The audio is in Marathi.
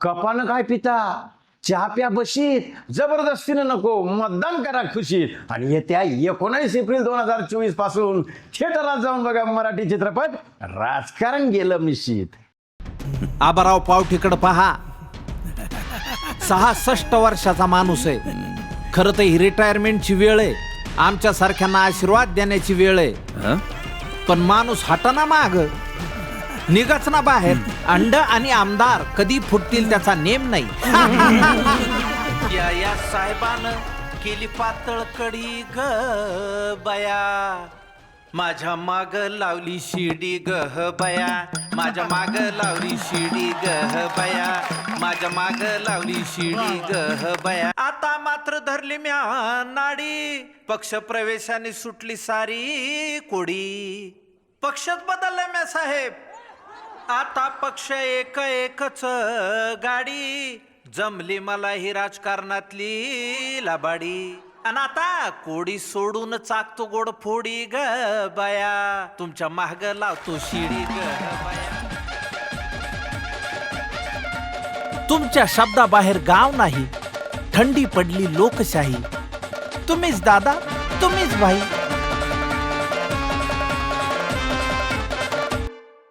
कपानं काय पिता? चहा प्या बशीत. जबरदस्तीनं नको मतदान करा खुशीत. आणि येत्या एकोणावीस एप्रिल दोन हजार चोवीसपासून थिएटरात जाऊन बघा मराठी चित्रपट राजकारण गेलं मिशीत. आबाराव पावठीकडे पहा. सहासष्ट वर्षाचा माणूस आहे. खरं तर ही रिटायरमेंटची वेळ आहे. आमच्या सारख्यांना आशीर्वाद देण्याची वेळ आहे. पण माणूस हटना माग. निघच ना बाहेर. अंड आणि आमदार कधी फुटतील त्याचा नेम नाही. या या साहेबानं केली पातळ कडी ग बया. माझ्या माग लावली शिडी गह बया. माझ्या माग लावली शिडी गह बया. माझ्या माग लावली शिडी गह बया. आता मात्र धरली म्या नाडी. पक्ष प्रवेशाने सुटली सारी कोडी. पक्षच बदललाय म्या साहेब. आता पक्ष एक एकच गाडी. जमली मला ही राजकारणातली लाबाडी. आणि आता कोडी सोडून चाकतो गोड फोडी ग बाया. तुमच्या महाग लावतो शिडी ग बया. तुमच्या शब्दाबाहेर गाव नाही थंडी पडली लोकशाही. तुम्हीच दादा तुम्हीच भाई.